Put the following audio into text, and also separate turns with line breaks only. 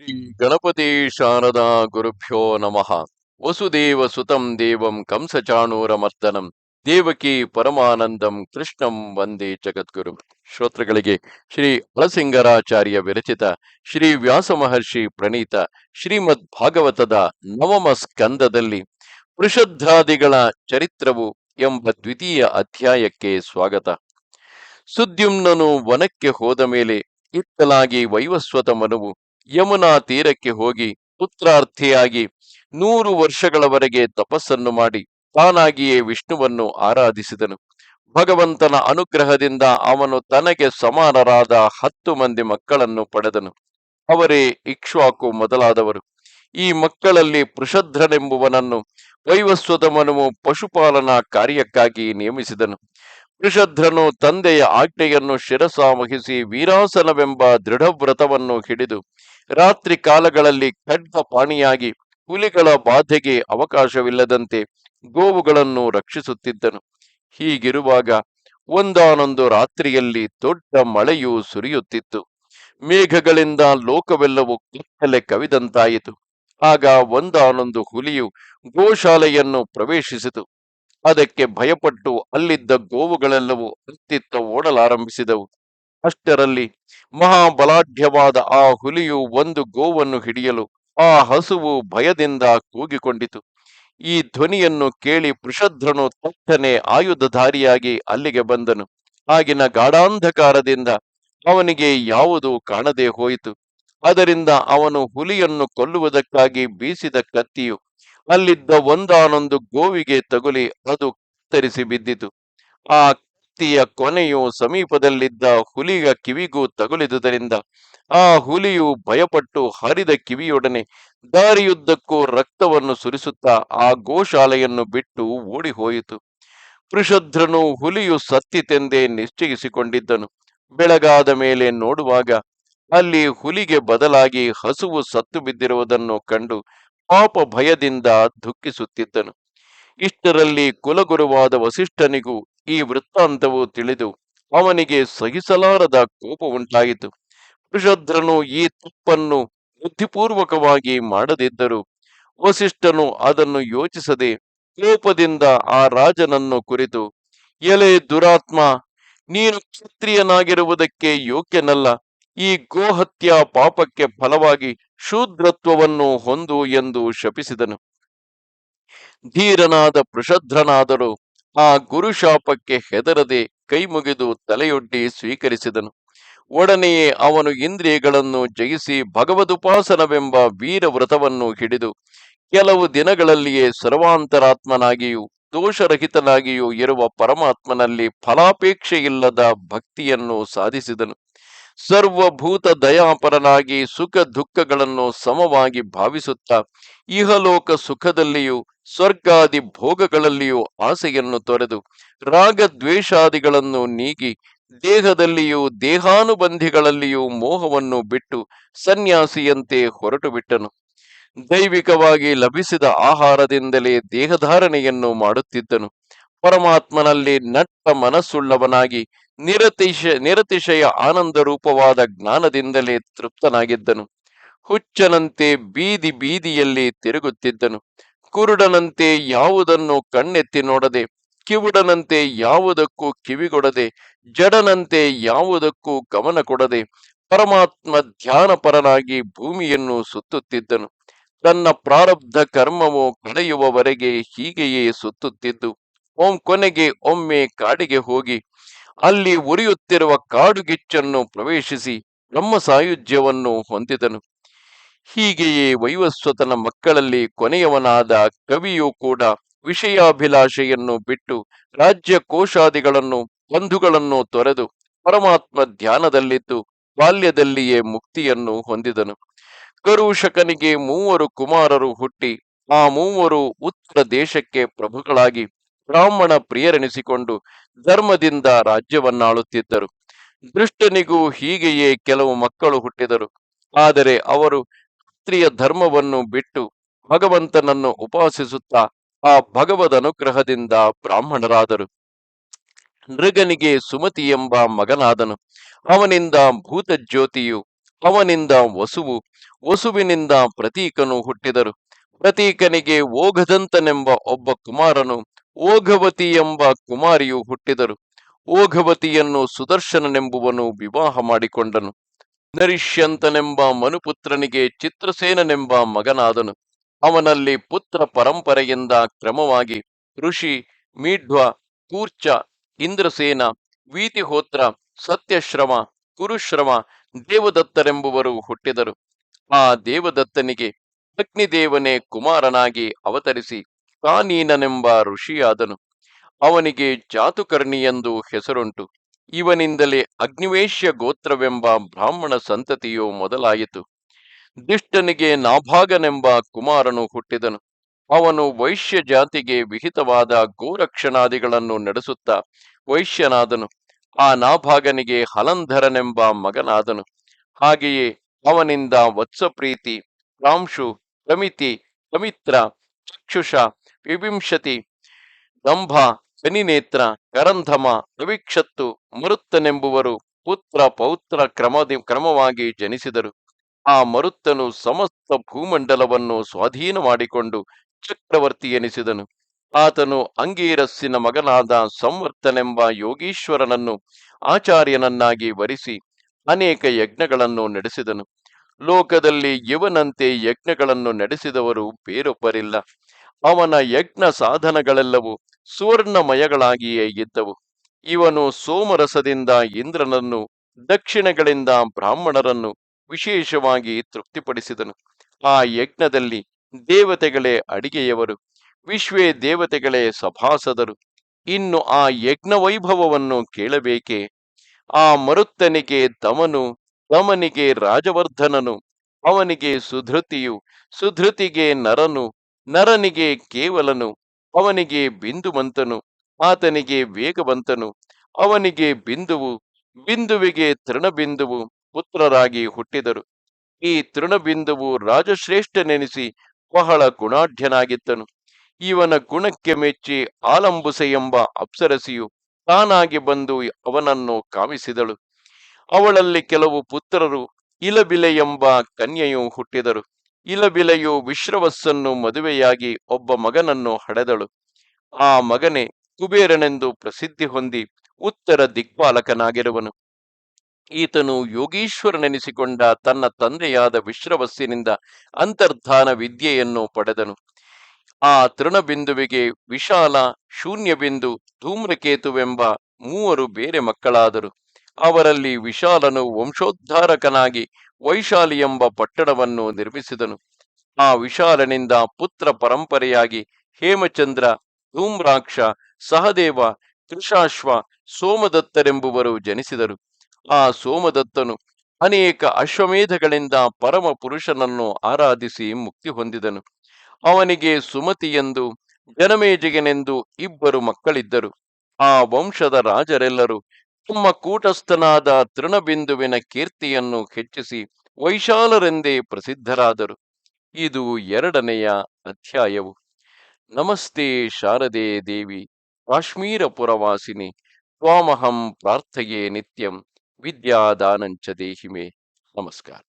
ಶ್ರೀ ಗಣಪತಿ ಶಾರದಾ ಗುರುಭ್ಯೋ ನಮಃ. ವಸುದೇವ ಸುತಂ ದೇವಂ ಕಂಸಚಾಣೂರಮರ್ದನಂ. ದೇವಕಿ ಪರಮಾನಂದಂ ಕೃಷ್ಣಂ ವಂದೇ ಜಗದ್ಗುರು. ಶ್ರೋತೃಗಳಿಗೆ ಶ್ರೀ ಅಳಸಿಂಗರಾಚಾರ್ಯ ವಿರಚಿತ ಶ್ರೀ ವ್ಯಾಸ ಮಹರ್ಷಿ ಪ್ರಣೀತ ಶ್ರೀಮದ್ ಭಾಗವತದ ನವಮ ಸ್ಕಂದದಲ್ಲಿ ವೃಷಧ್ರಾದಿಗಳ ಚರಿತ್ರವು ಎಂಬ ದ್ವಿತೀಯ ಅಧ್ಯಾಯಕ್ಕೆ ಸ್ವಾಗತ. ಸುದ್ಯುಮ್ನನು ವನಕ್ಕೆ ಹೋದ ಮೇಲೆ ಇತ್ತಲಾಗಿ ವೈವಸ್ವತ ಮನುವು ಯಮುನಾ ತೀರಕ್ಕೆ ಹೋಗಿ ಪುತ್ರಾರ್ಥಿಯಾಗಿ ನೂರು ವರ್ಷಗಳವರೆಗೆ ತಪಸ್ಸನ್ನು ಮಾಡಿ ತಾನಾಗಿಯೇ ವಿಷ್ಣುವನ್ನು ಆರಾಧಿಸಿದನು. ಭಗವಂತನ ಅನುಗ್ರಹದಿಂದ ಅವನು ತನಗೆ ಸಮಾನರಾದ ಹತ್ತು ಮಂದಿ ಮಕ್ಕಳನ್ನು ಪಡೆದನು. ಅವರೇ ಇಕ್ಷ್ವಾಕು ಮೊದಲಾದವರು. ಈ ಮಕ್ಕಳಲ್ಲಿ ಪೃಷಧ್ರನೆಂಬುವನನ್ನು ಮನುವು ಪಶುಪಾಲನಾ ಕಾರ್ಯಕ್ಕಾಗಿ ನೇಮಿಸಿದನು. ವೃಷಧ್ರನು ತಂದೆಯ ಆಜ್ಞೆಯನ್ನು ಶಿರಸಾವಹಿಸಿ ವೀರಾಸನವೆಂಬ ದೃಢವ್ರತವನ್ನು ಹಿಡಿದು ರಾತ್ರಿ ಕಾಲಗಳಲ್ಲಿ ಖಡ್ಗ ಪಾಣಿಯಾಗಿ ಹುಲಿಗಳ ಬಾಧೆಗೆ ಅವಕಾಶವಿಲ್ಲದಂತೆ ಗೋವುಗಳನ್ನು ರಕ್ಷಿಸುತ್ತಿದ್ದನು. ಹೀಗಿರುವಾಗ ಒಂದಾನೊಂದು ರಾತ್ರಿಯಲ್ಲಿ ದೊಡ್ಡ ಮಳೆಯು ಸುರಿಯುತ್ತಿತ್ತು. ಮೇಘಗಳಿಂದ ಲೋಕವೆಲ್ಲವೂ ಕಿತ್ತಲೆ ಕವಿದಂತಾಯಿತು. ಆಗ ಒಂದಾನೊಂದು ಹುಲಿಯು ಗೋಶಾಲೆಯನ್ನು ಪ್ರವೇಶಿಸಿತು. ಅದಕ್ಕೆ ಭಯಪಟ್ಟು ಅಲ್ಲಿದ್ದ ಗೋವುಗಳೆಲ್ಲವೂ ಅತ್ತಿತ್ತ ಓಡಲಾರಂಭಿಸಿದವು. ಅಷ್ಟರಲ್ಲಿ ಮಹಾಬಲಾಢ್ಯವಾದ ಆ ಹುಲಿಯು ಒಂದು ಗೋವನ್ನು ಹಿಡಿಯಲು ಆ ಹಸುವು ಭಯದಿಂದ ಕೂಗಿಕೊಂಡಿತು. ಈ ಧ್ವನಿಯನ್ನು ಕೇಳಿ ಪೃಷಧ್ರನು ತಕ್ಷಣೆ ಆಯುಧಧಾರಿಯಾಗಿ ಅಲ್ಲಿಗೆ ಬಂದನು. ಆಗಿನ ಗಾಢಾಂಧಕಾರದಿಂದ ಅವನಿಗೆ ಯಾವುದು ಕಾಣದೆ ಹೋಯಿತು. ಅದರಿಂದ ಅವನು ಹುಲಿಯನ್ನು ಕೊಲ್ಲುವುದಕ್ಕಾಗಿ ಬೀಸಿದ ಕತ್ತಿಯು ಅಲ್ಲಿದ್ದ ಒಂದಾನೊಂದು ಗೋವಿಗೆ ತಗುಲಿ ಅದು ಕತ್ತರಿಸಿ ಬಿದ್ದಿತು. ಆ ಕತ್ತಿಯ ಕೊನೆಯು ಸಮೀಪದಲ್ಲಿದ್ದ ಹುಲಿಯ ಕಿವಿಗೂ ತಗುಲಿದುದರಿಂದ ಆ ಹುಲಿಯು ಭಯಪಟ್ಟು ಹರಿದ ಕಿವಿಯೊಡನೆ ದಾರಿಯುದ್ದಕ್ಕೂ ರಕ್ತವನ್ನು ಸುರಿಸುತ್ತಾ ಆ ಗೋಶಾಲೆಯನ್ನು ಬಿಟ್ಟು ಓಡಿ ಹೋಯಿತು ಪೃಷಧ್ರನು ಹುಲಿಯು ಸತ್ತಿತೆಂದೇ ನಿಶ್ಚಯಿಸಿಕೊಂಡಿದ್ದನು. ಬೆಳಗಾದ ಮೇಲೆ ನೋಡುವಾಗ ಅಲ್ಲಿ ಹುಲಿಗೆ ಬದಲಾಗಿ ಹಸುವು ಸತ್ತು ಬಿದ್ದಿರುವುದನ್ನು ಕಂಡು ಪಾಪ ಭಯದಿಂದ ದುಃಖಿಸುತ್ತಿದ್ದನು. ಇಷ್ಟರಲ್ಲಿ ಕುಲಗುರುವಾದ ವಸಿಷ್ಠನಿಗೂ ಈ ವೃತ್ತಾಂತವು ತಿಳಿದು ಅವನಿಗೆ ಸಹಿಸಲಾರದ ಕೋಪ ಉಂಟಾಯಿತು. ವೃಷಧ್ರನು ಈ ತಪ್ಪನ್ನು ಬುದ್ಧಿಪೂರ್ವಕವಾಗಿ ಮಾಡದಿದ್ದರು ವಸಿಷ್ಠನು ಅದನ್ನು ಯೋಚಿಸದೆ ಕೋಪದಿಂದ ಆ ರಾಜನನ್ನು ಕುರಿತು, ಎಲೆ ದುರಾತ್ಮ, ನೀನು ಕ್ಷತ್ರಿಯನಾಗಿರುವುದಕ್ಕೆ ಯೋಗ್ಯನಲ್ಲ. ಈ ಗೋಹತ್ಯ ಪಾಪಕ್ಕೆ ಫಲವಾಗಿ ಶೂದ್ರತ್ವವನ್ನು ಹೊಂದು ಎಂದು ಶಪಿಸಿದನು. ಧೀರನಾದ ಪೃಷಧ್ರನಾದರೂ ಆ ಗುರುಶಾಪಕ್ಕೆ ಹೆದರದೆ ಕೈಮುಗಿದು ತಲೆಯೊಡ್ಡಿ ಸ್ವೀಕರಿಸಿದನು. ಒಡನೆಯೇ ಅವನು ಇಂದ್ರಿಯಗಳನ್ನು ಜಯಿಸಿ ಭಗವದುಪಾಸನವೆಂಬ ವೀರ ವ್ರತವನ್ನು ಹಿಡಿದು ಕೆಲವು ದಿನಗಳಲ್ಲಿಯೇ ಸರ್ವಾಂತರಾತ್ಮನಾಗಿಯೂ ದೋಷರಹಿತನಾಗಿಯೂ ಇರುವ ಪರಮಾತ್ಮನಲ್ಲಿ ಫಲಾಪೇಕ್ಷೆಯಿಲ್ಲದ ಭಕ್ತಿಯನ್ನು ಸಾಧಿಸಿದನು. ಸರ್ವಭೂತ ದಯಾಪರನಾಗಿ ಸುಖ ದುಃಖಗಳನ್ನು ಸಮವಾಗಿ ಭಾವಿಸುತ್ತಾ ಇಹಲೋಕ ಸುಖದಲ್ಲಿಯೂ ಸ್ವರ್ಗಾದಿ ಭೋಗಗಳಲ್ಲಿಯೂ ಆಸೆಯನ್ನು ತೊರೆದು ರಾಗದ್ವೇಷಾದಿಗಳನ್ನು ನೀಗಿ ದೇಹದಲ್ಲಿಯೂ ದೇಹಾನುಬಂಧಿಗಳಲ್ಲಿಯೂ ಮೋಹವನ್ನು ಬಿಟ್ಟು ಸನ್ಯಾಸಿಯಂತೆ ಹೊರಟು ಬಿಟ್ಟನು ದೈವಿಕವಾಗಿ ಲಭಿಸಿದ ಆಹಾರದಿಂದಲೇ ದೇಹಧಾರಣೆಯನ್ನು ಮಾಡುತ್ತಿದ್ದನು. ಪರಮಾತ್ಮನಲ್ಲಿ ನಟ್ಟ ಮನಸ್ಸುಳ್ಳವನಾಗಿ ನಿರತಿಶ, ನಿರತಿಶಯ ಆನಂದ ರೂಪವಾದ ಜ್ಞಾನದಿಂದಲೇ ತೃಪ್ತನಾಗಿದ್ದನು. ಹುಚ್ಚನಂತೆ ಬೀದಿ ಬೀದಿಯಲ್ಲಿ ತಿರುಗುತ್ತಿದ್ದನು. ಕುರುಡನಂತೆ ಯಾವುದನ್ನು ಕಣ್ಣೆತ್ತಿ ನೋಡದೆ, ಕಿವುಡನಂತೆ ಯಾವುದಕ್ಕೂ ಕಿವಿಗೊಡದೆ, ಜಡನಂತೆ ಯಾವುದಕ್ಕೂ ಗಮನ ಕೊಡದೆ, ಪರಮಾತ್ಮ ಧ್ಯಾನಪರನಾಗಿ ಭೂಮಿಯನ್ನು ಸುತ್ತುತ್ತಿದ್ದನು. ತನ್ನ ಪ್ರಾರಬ್ಧ ಕರ್ಮವು ಕಳೆಯುವವರೆಗೆ ಹೀಗೆಯೇ ಸುತ್ತುತ್ತಿದ್ದು, ಓಂ ಕೊನೆಗೆ ಒಮ್ಮೆ ಕಾಡಿಗೆ ಹೋಗಿ ಅಲ್ಲಿ ಉರಿಯುತ್ತಿರುವ ಕಾಡುಗಿಚ್ಚನ್ನು ಪ್ರವೇಶಿಸಿ ಬ್ರಹ್ಮ ಸಾಯುಜ್ಯವನ್ನು ಹೊಂದಿದನು. ಹೀಗೆಯೇ ವೈವಸ್ವತನ ಮಕ್ಕಳಲ್ಲಿ ಕೊನೆಯವನಾದ ಕವಿಯೂ ಕೂಡ ವಿಷಯಾಭಿಲಾಷೆಯನ್ನು ಬಿಟ್ಟು ರಾಜ್ಯ ಕೋಶಾದಿಗಳನ್ನು, ಬಂಧುಗಳನ್ನು ತೊರೆದು ಪರಮಾತ್ಮ ಧ್ಯಾನದಲ್ಲಿದ್ದು ಬಾಲ್ಯದಲ್ಲಿಯೇ ಮುಕ್ತಿಯನ್ನು ಹೊಂದಿದನು. ಕರುಷಕನಿಗೆ ಮೂವರು ಕುಮಾರರು ಹುಟ್ಟಿ, ಆ ಮೂವರು ಉತ್ತರ ದೇಶಕ್ಕೆ ಪ್ರಭುಗಳಾಗಿ ಬ್ರಾಹ್ಮಣ ಪ್ರಿಯರೆನಿಸಿಕೊಂಡು ಧರ್ಮದಿಂದ ರಾಜ್ಯವನ್ನಾಳುತ್ತಿದ್ದರು. ದೃಷ್ಟನಿಗೂ ಹೀಗೆಯೇ ಕೆಲವು ಮಕ್ಕಳು ಹುಟ್ಟಿದರು. ಆದರೆ ಅವರು ಕ್ಷತ್ರಿಯ ಧರ್ಮವನ್ನು ಬಿಟ್ಟು ಭಗವಂತನನ್ನು ಉಪಾಸಿಸುತ್ತಾ ಆ ಭಗವದ್ ಅನುಗ್ರಹದಿಂದ ಬ್ರಾಹ್ಮಣರಾದರು. ನೃಗನಿಗೆ ಸುಮತಿ ಎಂಬ ಮಗನಾದನು. ಅವನಿಂದ ಭೂತಜ್ಯೋತಿಯು, ಅವನಿಂದ ವಸುವು, ವಸುವಿನಿಂದ ಪ್ರತೀಕನು ಹುಟ್ಟಿದರು. ಪ್ರತೀಕನಿಗೆ ಓಘದಂತನೆಂಬ ಒಬ್ಬ ಕುಮಾರನು ಓಘವತಿ ಎಂಬ ಕುಮಾರಿಯು ಹುಟ್ಟಿದರು. ಓಘವತಿಯನ್ನು ಸುದರ್ಶನನೆಂಬುವನು ವಿವಾಹ ಮಾಡಿಕೊಂಡನು. ನರಿಷ್ಯಂತನೆಂಬ ಮನುಪುತ್ರನಿಗೆ ಚಿತ್ರಸೇನನೆಂಬ ಮಗನಾದನು. ಅವನಲ್ಲಿ ಪುತ್ರ ಪರಂಪರೆಯಿಂದ ಕ್ರಮವಾಗಿ ಋಷಿ ಮೀಢ್ವ ಕೂರ್ಚ, ಇಂದ್ರಸೇನ, ವೀತಿಹೋತ್ರ, ಸತ್ಯಶ್ರಮ, ಕುರುಶ್ರಮ, ದೇವದತ್ತರೆಂಬುವರು ಹುಟ್ಟಿದರು. ಆ ದೇವದತ್ತನಿಗೆ ಅಗ್ನಿದೇವನೇ ಕುಮಾರನಾಗಿ ಅವತರಿಸಿ ಕಾನೀನನೆಂಬ ಋಷಿಯಾದನು. ಅವನಿಗೆ ಜಾತುಕರ್ಣಿಯೆಂದು ಹೆಸರುಂಟು. ಇವನಿಂದಲೇ ಅಗ್ನಿವೇಶ್ಯ ಗೋತ್ರವೆಂಬ ಬ್ರಾಹ್ಮಣ ಸಂತತಿಯು ಮೊದಲಾಯಿತು. ದುಷ್ಟನಿಗೆ ನಾಭಾಗನೆಂಬ ಕುಮಾರನು ಹುಟ್ಟಿದನು. ಅವನು ವೈಶ್ಯ ಜಾತಿಗೆ ವಿಹಿತವಾದ ಗೋರಕ್ಷಣಾದಿಗಳನ್ನು ನಡೆಸುತ್ತಾ ವೈಶ್ಯನಾದನು. ಆ ನಾಭಾಗನಿಗೆ ಹಲಂಧರನೆಂಬ ಮಗನಾದನು. ಹಾಗೆಯೇ ಅವನಿಂದ ವತ್ಸಪ್ರೀತಿ, ಪ್ರಾಂಶು, ಪ್ರಮಿತಿ, ಪಮಿತ್ರ, ಚಕ್ಷುಷ ವಿವಿಂಶತಿ ದಂಭ ಶನಿನೇತ್ರ ಕರಂಧಮ ರವಿಕ್ಷತ್ತು ಮರುತ್ತನೆಂಬುವರು ಪುತ್ರ ಪೌತ್ರ ಕ್ರಮದಿ ಕ್ರಮವಾಗಿ ಜನಿಸಿದರು. ಆ ಮರುತ್ತನು ಸಮಸ್ತ ಭೂಮಂಡಲವನ್ನು ಸ್ವಾಧೀನ ಮಾಡಿಕೊಂಡು ಚಕ್ರವರ್ತಿ ಎನಿಸಿದನು. ಆತನು ಅಂಗೀರಸ್ಸಿನ ಮಗನಾದ ಸಂವರ್ತನೆಂಬ ಯೋಗೀಶ್ವರನನ್ನು ಆಚಾರ್ಯನನ್ನಾಗಿ ವರಿಸಿ ಅನೇಕ ಯಜ್ಞಗಳನ್ನು ನಡೆಸಿದನು. ಲೋಕದಲ್ಲಿ ಇವನಂತೆ ಯಜ್ಞಗಳನ್ನು ನಡೆಸಿದವರು ಬೇರೊಬ್ಬರಿಲ್ಲ. ಅವನ ಯಜ್ಞ ಸಾಧನಗಳೆಲ್ಲವೂ ಸುವರ್ಣಮಯಗಳಾಗಿಯೇ ಇದ್ದವು. ಇವನು ಸೋಮರಸದಿಂದ ಇಂದ್ರನನ್ನು, ದಕ್ಷಿಣಗಳಿಂದ ಬ್ರಾಹ್ಮಣರನ್ನು ವಿಶೇಷವಾಗಿ ತೃಪ್ತಿಪಡಿಸಿದನು. ಆ ಯಜ್ಞದಲ್ಲಿ ದೇವತೆಗಳೇ ಅಡಿಗೆಯವರು, ವಿಶ್ವೇ ದೇವತೆಗಳೇ ಸಭಾಸದರು. ಇನ್ನು ಆ ಯಜ್ಞ ವೈಭವವನ್ನು ಕೇಳಬೇಕೆ? ಆ ಮರುತ್ತನಿಗೆ ತಮನು, ತಮನಿಗೆ ರಾಜವರ್ಧನನು, ಅವನಿಗೆ ಸುಧೃತಿಯು, ಸುಧೃತಿಗೆ ನರನು ನರನಿಗೆ ಕೇವಲನು, ಅವನಿಗೆ ಬಿಂದುವಂತನು, ಆತನಿಗೆ ವೇಗವಂತನು, ಅವನಿಗೆ ಬಿಂದುವು, ಬಿಂದುವಿಗೆ ತೃಣಬಿಂದುವು ಪುತ್ರರಾಗಿ ಹುಟ್ಟಿದರು. ಈ ತೃಣಬಿಂದುವು ರಾಜಶ್ರೇಷ್ಠನೆನಿಸಿ ಬಹಳ ಗುಣಾಢ್ಯನಾಗಿದ್ದನು ಇವನ ಗುಣಕ್ಕೆ ಮೆಚ್ಚಿ ಆಲಂಬುಸೆ ಎಂಬ ಅಪ್ಸರಸಿಯು ತಾನಾಗಿ ಬಂದು ಅವನನ್ನು ಕಾಮಿಸಿದಳು. ಅವಳಲ್ಲಿ ಕೆಲವು ಪುತ್ರರು ಇಲಬಿಲೆ ಎಂಬ ಕನ್ಯೆಯು ಹುಟ್ಟಿದರು. ಇಲಬಿಲೆಯು ವಿಶ್ರವಸ್ಸನ್ನು ಮದುವೆಯಾಗಿ ಒಬ್ಬ ಮಗನನ್ನು ಹಡೆದಳು. ಆ ಮಗನೇ ಕುಬೇರನೆಂದು ಪ್ರಸಿದ್ಧಿ ಹೊಂದಿ ಉತ್ತರ ದಿಕ್ಪಾಲಕನಾಗಿರುವನು. ಈತನು ಯೋಗೀಶ್ವರನೆನಿಸಿಕೊಂಡ ತನ್ನ ತಂದೆಯಾದ ವಿಶ್ರವಸ್ಸಿನಿಂದ ಅಂತರ್ಧಾನ ವಿದ್ಯೆಯನ್ನು ಪಡೆದನು. ಆ ತೃಣಬಿಂದುವಿಗೆ ವಿಶಾಲ ಶೂನ್ಯಬಿಂದು ಧೂಮ್ರಕೇತುವೆಂಬ ಮೂವರು ಬೇರೆ ಮಕ್ಕಳಾದರು. ಅವರಲ್ಲಿ ವಿಶಾಲನು ವಂಶೋದ್ಧಾರಕನಾಗಿ ವೈಶಾಲಿ ಎಂಬ ಪಟ್ಟಣವನ್ನು ನಿರ್ಮಿಸಿದನು. ಆ ವಿಶಾಲನಿಂದ ಪುತ್ರ ಪರಂಪರೆಯಾಗಿ ಹೇಮಚಂದ್ರ, ಧೂಮ್ರಾಕ್ಷ, ಸಹದೇವ, ಕೃಷಾಶ್ವ, ಸೋಮದತ್ತರೆಂಬುವರು ಜನಿಸಿದರು. ಆ ಸೋಮದತ್ತನು ಅನೇಕ ಅಶ್ವಮೇಧಗಳಿಂದ ಪರಮ ಪುರುಷನನ್ನು ಆರಾಧಿಸಿ ಮುಕ್ತಿ ಹೊಂದಿದನು. ಅವನಿಗೆ ಸುಮತಿ ಎಂದು, ಜನಮೇಜಗನೆಂದು ಇಬ್ಬರು ಮಕ್ಕಳಿದ್ದರು. ಆ ವಂಶದ ರಾಜರೆಲ್ಲರೂ ತಮ್ಮ ಕೂಟಸ್ಥನಾದ ತೃಣಬಿಂದುವಿನ ಕೀರ್ತಿಯನ್ನು ಹೆಚ್ಚಿಸಿ ವೈಶಾಲರೆಂದೇ ಪ್ರಸಿದ್ಧರಾದರು. ಇದು ಎರಡನೆಯ ಅಧ್ಯಾಯವು. ನಮಸ್ತೆ ಶಾರದೆ ದೇವಿ ಕಾಶ್ಮೀರ ಪುರವಾಸಿನಿ ತ್ವಾಮಹಂ ಪ್ರಾರ್ಥೆಯೇ ನಿತ್ಯಂ, ವಿದ್ಯಾದಾನಂಚ ದೇಹಿಮೆ. ನಮಸ್ಕಾರ.